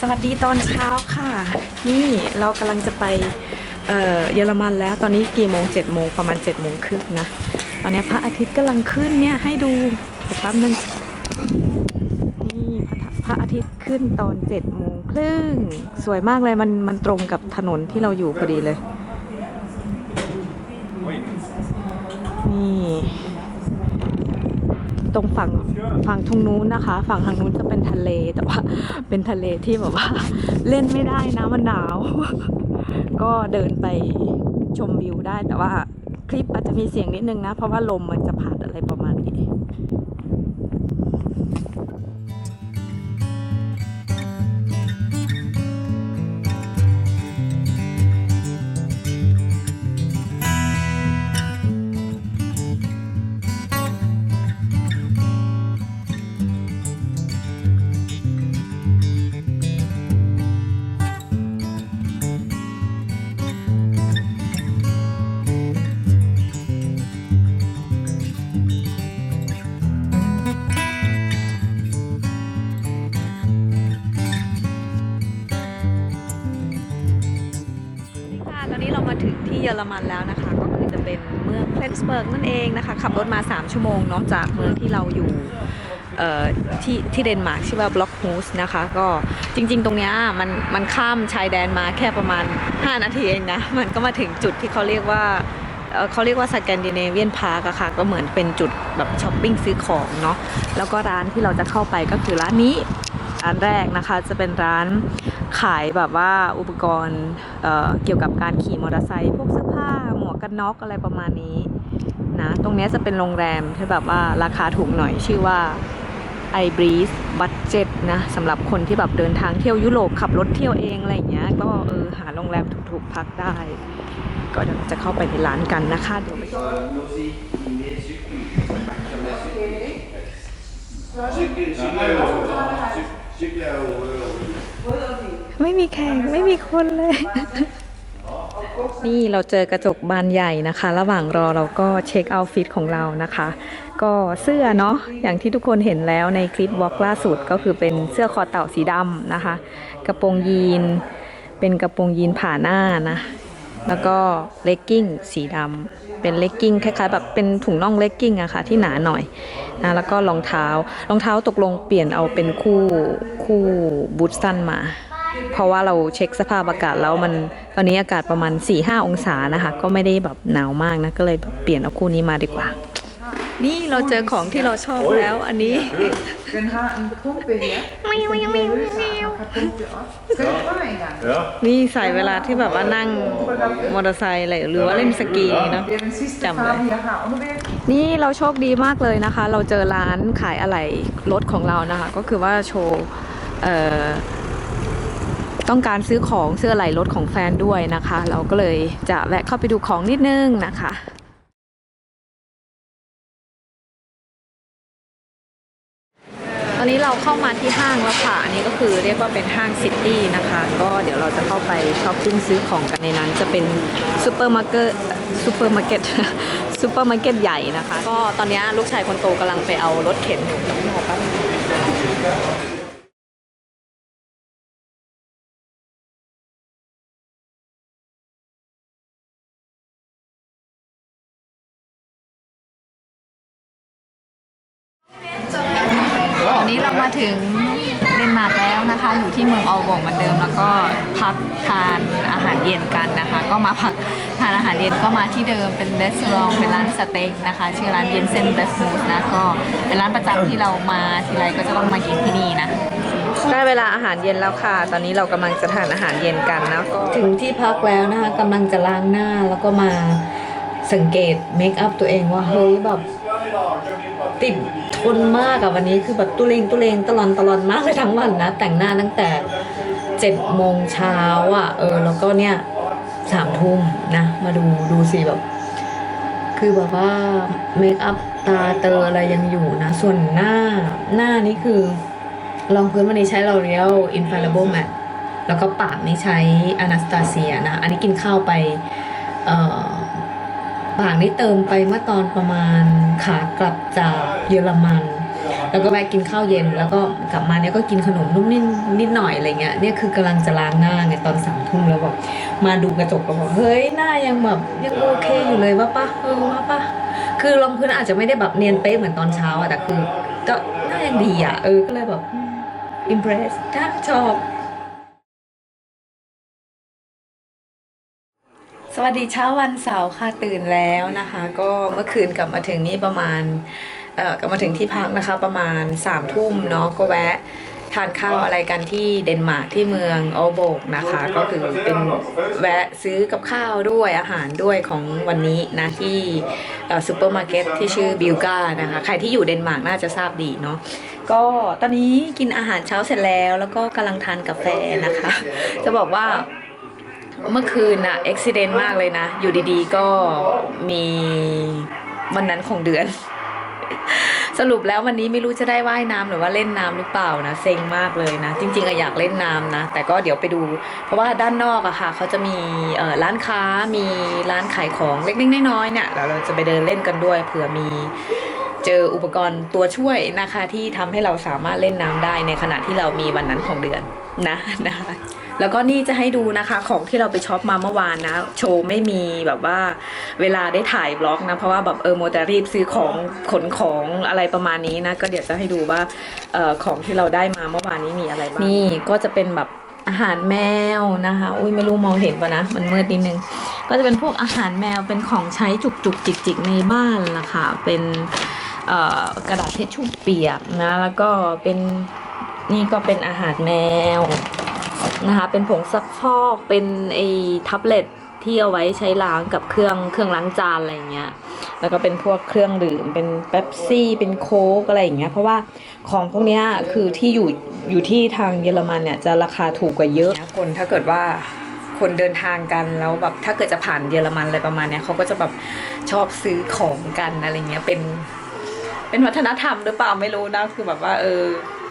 สวัสดีตอนเช้าค่ะ นี่เรากำลังจะไปเเยอรมันแล้วตอนนี้กี่โมงเจ็ดโมงประมาณเจ็ดโมงครึ่งนะ ตอนนี้พระอาทิตย์กำลังขึ้นเนี่ยให้ดูเดี๋ยวแป๊บนึงนี่พระอาทิตย์ขึ้นตอนเจ็ดโมงครึ่งสวยมากเลยมันมันตรงกับถนนที่เราอยู่พอดีเลยนี่ ตรงฝั่งฝั่งทางนู้นนะคะ ฝั่งทางนู้นจะเป็นทะเลแต่ว่า เป็นทะเลที่แบบว่า เล่นไม่ได้นะมันหนาว ก็เดินไปชมวิวได้แต่ว่าคลิปอาจจะมีเสียงนิดนึงนะ เพราะว่าลมมันจะพัดอะไรประมาณนี้ รมันแล้วนะคะ ก็คือจะเป็นเมืองเพลนสเบิร์กนั่นเองนะคะ ขับรถมา 3 ชั่วโมงเนาะจากเมืองที่เราอยู่ที่ที่เดนมาร์กชื่อว่าบล็อกฮูสนะคะ ก็จริง ๆ ตรงเนี้ยมันมันข้ามชายแดนมาแค่ประมาณ 5 นาทีเองนะ มันก็มาถึงจุดที่เขาเรียกว่าเอ่อเขาเรียกว่าสแกนดิเนเวียนพาร์กอะค่ะ ก็เหมือนเป็นจุดแบบช้อปปิ้งซื้อของเนาะแล้วก็ร้านที่เราจะเข้าไปก็คือร้านนี้ร้านแรกนะคะจะเป็นร้าน ขายแบบว่าอุปกรณ์เเกี่ยวกับการขี่มอเตอร์ไซค์พวกเสื้อผ้าหมวกกันน็อกอะไรประมาณนี้นะตรงนี้จะเป็นโรงแรมที่แบบว่าราคาถูกหน่อยชื่อว่า i breeze budget นะสำหรับคนที่แบบเดินทางเที่ยวยุโรปขับรถเที่ยวเองอะไรอย่างเงี้ยก็เออหาโรงแรมถูกๆพักได้ ก็เดี๋ยวจะเข้าไปในร้านกันนะคะเดี๋ยวไป ไม่มีแขกไม่มีคนเลย นี่เราเจอกระจกบานใหญ่นะคะ ระหว่างรอเราก็เช็คเอาท์ฟิตของเรานะคะ ก็เสื้อเนาะอย่างที่ทุกคนเห็นแล้วในคลิปวอล์กล่าสุดก็คือเป็นเสื้อคอเต่าสีดำนะคะ กระโปรงยีน เป็นกระโปรงยีนผ่าหน้านะแล้วก็เลกกิ้งสีดำเป็นเลกกิ้งคล้ายๆแบบเป็นถุงน่องเลกกิ้งอะค่ะที่หนาหน่อยนะแล้วก็รองเท้ารองเท้าตกลงเปลี่ยนเอาเป็นคู่คู่บูทสั้นมา เพราะว่าเราเช็คสภาพอากาศแล้วมันตอนนี้อากาศประมาณ 4-5 องศานะคะ ก็ไม่ได้แบบหนาวมากนะ ก็เลยเปลี่ยนเอาคู่นี้มาดีกว่า นี่เราเจอของที่เราชอบแล้ว อันนี้ นี่ใส่เวลาที่แบบว่านั่งมอเตอร์ไซค์อะไรหรือว่าเล่นสกีเนาะ Det er den sidste Jamen. farve, jeg har. Og nu vil jeg นี่เราโชคดีมากเลยนะคะ เราเจอร้านขายอะไหล่รถของเรานะคะ ก็คือว่าโชว์ ต้องการซื้อของซื้ออะไหล่รถของแฟนด้วยนะคะ เราก็เลยจะแวะเข้าไปดูของนิดนึงนะคะตอนนี้เราเข้ามาที่ห้างแล้วค่ะ อันนี้ก็คือเรียกว่าเป็นห้างซิตี้นะคะ ก็เดี๋ยวเราจะเข้าไปช้อปปิ้งซื้อของกันในนั้น จะเป็นซูเปอร์มาร์เก็ตซูเปอร์มาร์เก็ตซูเปอร์มาร์เก็ตใหญ่นะคะ ก็ตอนนี้ลูกชายคนโตกำลังไปเอารถเข็นอยู่ต้องรอแป๊บนึง อันนี้เรามาถึงเดนมาร์กแล้วนะคะ อยู่ที่เมืองออลบงเหมือนเดิม แล้วก็พักทานอาหารเย็นกันนะคะ ก็มาพักทานอาหารเย็นก็มาที่เดิมเป็นรีสอร์ทเป็นร้านสเต็กนะคะ ชื่อร้านเย็นเซนเบสมูสนะก็เป็นร้านประจำที่เรามาทีไรก็จะต้องมากินที่นี่นะได้เวลาอาหารเย็นแล้วค่ะ ตอนนี้เรากำลังจะทานอาหารเย็นกันนะก็ถึงที่พักแล้วนะคะกำลังจะล้างหน้าแล้วก็มาสังเกตเมคอัพตัวเองว่าเฮ้ยแบบ ติดทนมากอะวันนี้คือแบบตุเลงตุเลงตลอนตลอนมากเลยทั้งวันนะ แต่งหน้าตั้งแต่เจ็ดโมงเช้าอะเออ แล้วก็เนี่ยสามทุ่มนะ มาดูดูสิแบบ คือแบบว่าเมคอัพตาเตออะไรยังอยู่นะ ส่วนหน้าหน้านี่คือรองพื้นวันนี้ใช้ L'Oreal Infallible Matte แล้วก็ปากนี่ใช้ Anastasia นะ อันนี้กินข้าวไป เอ่อ ปากนี่เติมไปเมื่อตอนประมาณขากลับจากเยอรมัน แล้วก็แวะกินข้าวเย็น แล้วก็กลับมาเนี่ยก็กินขนมนุ่มนิดนิดหน่อยอะไรเงี้ยเนี่ยคือกำลังจะล้างหน้าไงตอนสามทุ่มแล้วบอกมาดูกระจกก็บอกเฮ้ยหน้ายังแบบยังโอเคอยู่เลยว่าปะเออว่าปะคือรองพื้นอาจจะไม่ได้แบบเนียนเป๊ะเหมือนตอนเช้าอะแต่คือก็หน้ายังดีอะเออก็เลยแบบอิมเพรสชอบ สวัสดีเช้าวันเสาร์ค่ะตื่นแล้วนะคะ ก็เมื่อคืนกลับมาถึงนี่ประมาณเอ่อกลับมาถึงที่พักนะคะ ประมาณสามทุ่มเนาะก็แวะทานข้าวอะไรกันที่เดนมาร์กที่เมืองโอโบกนะคะ ก็คือเป็นแวะซื้อกับข้าวด้วยอาหารด้วยของวันนี้นะที่ซูเปอร์มาร์เก็ตที่ชื่อบิลกานะคะใครที่อยู่เดนมาร์กน่าจะทราบดีเนาะก็ตอนนี้กินอาหารเช้าเสร็จแล้ว แล้วก็กำลังทานกาแฟนะคะ จะบอกว่า เมื่อคืนอะอุบิเหตุมากเลยนะ อยู่ดีๆ ก็มีวันนั้นของเดือน สรุปแล้ววันนี้ไม่รู้จะได้ว่ายน้ำหรือว่าเล่นน้ำหรือเปล่านะเซ็งมากเลยนะ จริงๆอะอยากเล่นน้ำนะ แต่ก็เดี๋ยวไปดู เพราะว่าด้านนอกอะค่ะเขาจะมีร้านค้ามีร้านขายของเล็กๆน้อยๆเนี่ยแล้วเราจะไปเดินเล่นกันด้วยเผื่อมีเจออุปกรณ์ตัวช่วยนะคะที่ทำให้เราสามารถเล่นน้ำได้ในขณะที่เรามีวันนั้นของเดือนนะนะคะ แล้วก็นี่จะให้ดูนะคะของที่เราไปช็อปมาเมื่อวานนะ โชว์ไม่มีแบบว่าเวลาได้ถ่ายบล็อกนะ เพราะว่าแบบเออโมแต่รีบซื้อของขนของอะไรประมาณนี้นะ ก็เดี๋ยวจะให้ดูว่าออของที่เราได้มาเมื่อวานนี้มีอะไรบ้างนี่ก็จะเป็นแบบอาหารแมวนะคะ อุ้ยไม่รู้มองเห็นปะนะ มันมืดนิดนึง ก็จะเป็นพวกอาหารแมวเป็นของใช้จุกจุกจิกจิกในบ้านล่ะค่ะ เป็นกระดาษทิชชู่เปียกนะ แล้วก็เป็นนี่ก็เป็นอาหารแมว นะคะ เป็นผงซักฟอก เป็นไอ้แท็บเล็ตที่เอาไว้ใช้ล้างกับเครื่องเครื่องล้างจานอะไรอย่างเงี้ย แล้วก็เป็นพวกเครื่องดื่ม เป็นเป๊ปซี่ เป็นโค้กอะไรอย่างเงี้ย เพราะว่าของพวกเนี้ยคือที่อยู่อยู่ที่ทางเยอรมันเนี่ยจะราคาถูกกว่าเยอะ คนถ้าเกิดว่าคนเดินทางกันแล้วแบบถ้าเกิดจะผ่านเยอรมันอะไรประมาณเนี้ยเขาก็จะแบบชอบซื้อของกันอะไรเงี้ยเป็น เป็นวัฒนธรรมหรือเปล่าไม่รู้นะคือแบบว่าเออ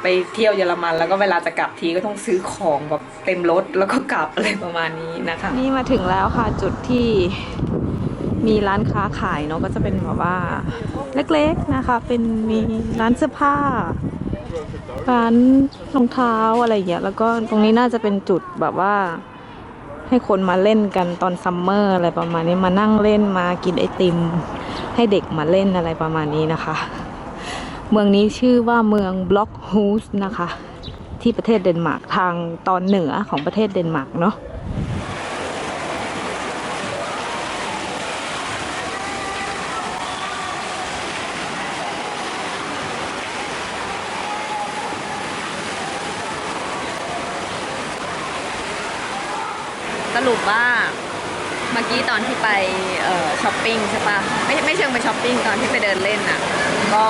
ไปเที่ยวเยอรมัน แล้วก็เวลาจะกลับทีก็ต้องซื้อของแบบเต็มรถแล้วก็กลับอะไรประมาณนี้นะคะ นี่มาถึงแล้วค่ะจุดที่มีร้านค้าขายเนาะก็จะเป็นแบบว่าเล็กๆนะคะ เป็นมีร้านเสื้อผ้า ร้านรองเท้าอะไรอย่างเงี้ยแล้วก็ตรงนี้น่าจะเป็นจุดแบบว่าให้คนมาเล่นกันตอนซัมเมอร์อะไรประมาณนี้มานั่งเล่นมากินไอติม ให้เด็กมาเล่นอะไรประมาณนี้นะคะ เมืองนี้ชื่อว่าเมืองบล็อกฮูสนะคะ ที่ประเทศเดนมาร์กทางตอนเหนือของประเทศเดนมาร์กเนาะสรุปว่า เมื่อกี้ตอนที่ไปช้อปปิ้งใช่ปะไม่ไม่เชิงไปช้อปปิ้งตอนที่ไปเดินเล่นอะก็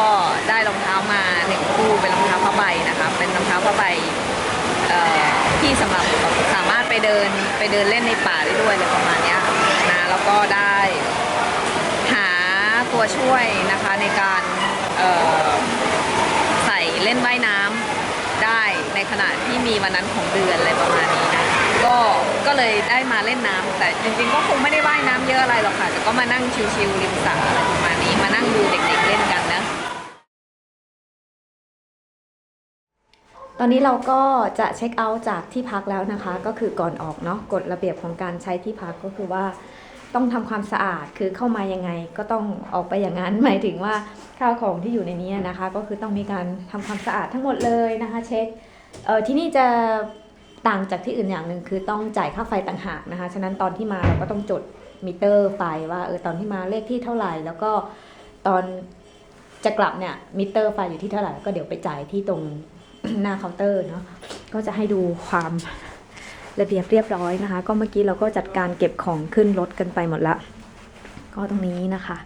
ได้รองเท้ามาหนึ่งคู่เป็นรองเท้าผ้าใบนะคะเป็นรองเท้าผ้าใบที่สำหรับสามารถไปเดินไปเดินเล่นในป่าได้ด้วยอะไรประมาณนี้นะแล้วก็ได้หาตัวช่วยนะคะในการใส่เล่นว่ายน้ำได้ในขณะที่มีวันนั้นของเดือนอะไรประมาณนี้นะ ก็ก็เลยได้มาเล่นน้ำแต่จริงๆ ก็คงไม่ได้ว่ายน้ำเยอะอะไรหรอกค่ะ แต่ก็มานั่งชิลๆริมสระอะไรประมาณนี้มานั่งดูเด็กๆเล่นกันนะ ตอนนี้เราก็จะเช็คเอาท์จากที่พักแล้วนะคะ ก็คือก่อนออกเนาะกฎระเบียบของการใช้ที่พักก็คือว่าต้องทำความสะอาดคือเข้ามายังไงก็ต้องออกไปอย่างนั้นหมายถึงว่าข้าวของที่อยู่ในนี้นะคะ ก็คือต้องมีการทำความสะอาดทั้งหมดเลยนะคะ เช็คเออที่นี่จะ ต่างจากที่อื่นอย่างหนึ่งคือต้องจ่ายค่าไฟต่างหากนะคะ ฉะนั้นตอนที่มาเราก็ต้องจดมิเตอร์ไฟว่าเออตอนที่มาเลขที่เท่าไหร่ แล้วก็ตอนจะกลับเนี่ยมิเตอร์ไฟอยู่ที่เท่าไหร่ก็เดี๋ยวไปจ่ายที่ตรงหน้าเคาน์เตอร์เนาะก็จะให้ดูความระเบียบเรียบร้อยนะคะ ก็เมื่อกี้เราก็จัดการเก็บของขึ้นรถกันไปหมดละ ก็ตรงนี้นะคะ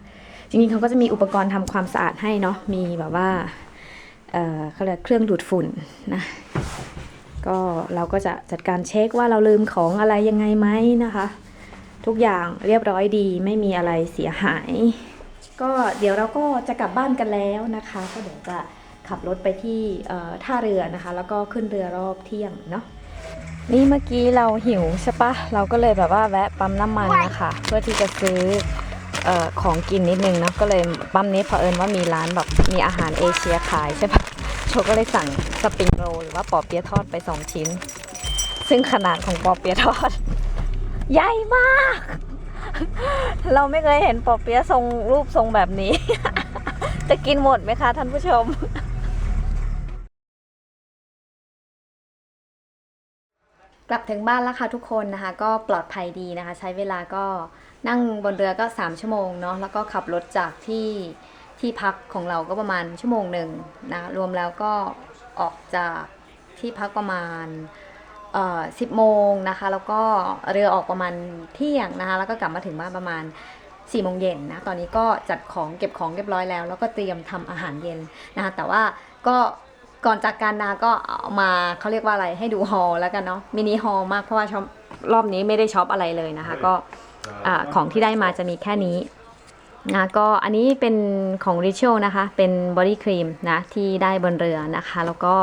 จริงๆเขาก็จะมีอุปกรณ์ทำความสะอาดให้เนาะมีแบบว่าเอ่อเขาเรียกเครื่องดูดฝุ่นนะ ก็เราก็จะจัดการเช็คว่าเราลืมของอะไรยังไงไหมนะคะ ทุกอย่างเรียบร้อยดีไม่มีอะไรเสียหาย ก็เดี๋ยวเราก็จะกลับบ้านกันแล้วนะคะ ก็เดี๋ยวจะขับรถไปที่ท่าเรือนะคะ แล้วก็ขึ้นเรือรอบเที่ยงเนาะนี่เมื่อกี้เราหิวใช่ปะเราก็เลยแบบว่าแวะปั๊มน้ำมันนะคะ เพื่อที่จะซื้อออของกินนิดนึงเนาะก็เลยปั๊มนี้เผอิญว่ามีร้านแบบมีอาหารเอเชียขายใช่ปะ โชก็เลยสั่งสปริงโรลหรือว่าปอเปี๊ยะทอดไป2ชิ้น ซึ่งขนาดของปอเปี๊ยะทอด ใหญ่มาก เราไม่เคยเห็นปอเปี๊ยะทรงรูปทรงแบบนี้ จะกินหมดไหมคะท่านผู้ชมกลับถึงบ้านแล้วค่ะทุกคนนะคะ ก็ปลอดภัยดีนะคะ ใช้เวลาก็นั่งบนเรือก็ 3 ชั่วโมงเนาะแล้วก็ขับรถจากที่ ที่พักของเราก็ประมาณชั่วโมงหนึ่งนะรวมแล้วก็ออกจากที่พักประมาณเอ่อ10โมงนะคะ แล้วก็เรือออกประมาณเที่ยงนะคะ แล้วก็กลับมาถึงบ้านประมาณ4โมงเย็นนะ ตอนนี้ก็จัดของเก็บของเรียบร้อยแล้ว แล้วก็เตรียมทำอาหารเย็นนะคะ แต่ว่าก็ก่อนจากการนาก็มาเขาเรียกว่าอะไรให้ดูฮอลแล้วกันเนาะมินิฮอลมากเพราะว่าช็อปรอบนี้ไม่ได้ช็อปอะไรเลยนะคะ ก็ของที่ได้มาจะมีแค่นี้ นะก็อันนี้เป็นของ Ritual นะคะ เป็นบอดี้ครีมนะ ที่ได้บนเรือนะคะ แล้วก็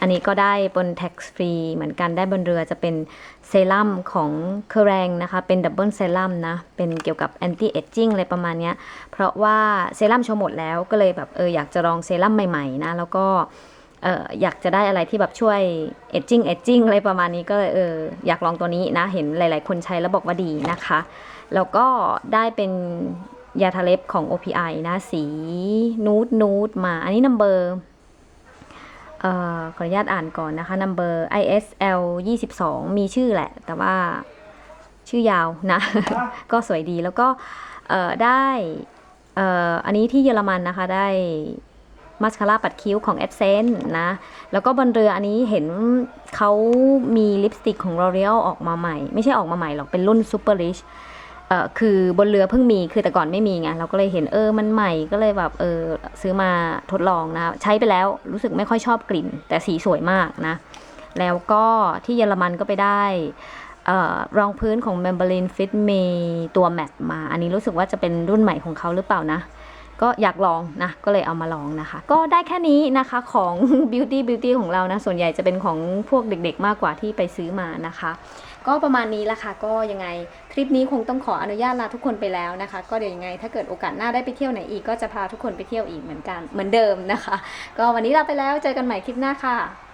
อันนี้ก็ได้บน tax free เหมือนกันได้บนเรือจะเป็นเซรั่มของเคอแรงนะคะ เป็นดับเบิลเซรั่มนะ เป็นเกี่ยวกับ anti aging อะไรประมาณนี้เพราะว่าเซรั่มชว์หมดแล้วก็เลยแบบเอออยากจะลองเซรั่มใหม่ๆนะ แล้วก็เอออยากจะได้อะไรที่แบบช่วย aging aging อะไรประมาณนี้ก็เลยเอออยากลองตัวนี้นะ เห็นหลาย ๆ คนใช้แล้วบอกว่าดีนะคะ แล้วก็ได้เป็น ยาทาเล็บของ OPI นะ สีนูดนูดมา อันนี้นัมเบอร์เอ่อขออนุญาตอ่านก่อนนะคะ number ISL 22 มีชื่อแหละ แต่ว่าชื่อยาวนะ ก็สวยดีแล้วก็เอ่อได้เอ่ออันนี้ที่เยอรมันนะคะได้มาสคาร่าปัดคิ้วของ a d s e n s e นะ แล้วก็บนเรืออันนี้เห็นเขามีลิปสติกของ L'Oreal ออกมาใหม่ ไม่ใช่ออกมาใหม่หรอก เป็นรุ่น Super Rich เออคือบนเรือเพิ่งมีคือแต่ก่อนไม่มีไงเราก็เลยเห็นเออมันใหม่ก็เลยแบบเออซื้อมาทดลองนะใช้ไปแล้วรู้สึกไม่ค่อยชอบกลิ่น แต่สีสวยมากนะ แล้วก็ที่เยอรมันก็ไปได้รองพื้นของ Maybelline Fit Me ตัวแมตมา อันนี้รู้สึกว่าจะเป็นรุ่นใหม่ของเขาหรือเปล่านะ ก็อยากลองนะ ก็เลยเอามาลองนะคะ ก็ได้แค่นี้นะคะของ Beauty Beauty ของเรานะ ส่วนใหญ่จะเป็นของพวกเด็กๆมากกว่าที่ไปซื้อมานะคะ ก็ประมาณนี้ละค่ะก็ยังไงคลิปนี้คงต้องขออนุญาตลาทุกคนไปแล้วนะคะ ก็เดี๋ยวยังไง ถ้าเกิดโอกาสหน้าได้ไปเที่ยวไหนอีกก็จะพาทุกคนไปเที่ยวอีกเหมือนกันเหมือนเดิมนะคะ ก็วันนี้ลาไปแล้วเจอกันใหม่คลิปหน้าค่ะ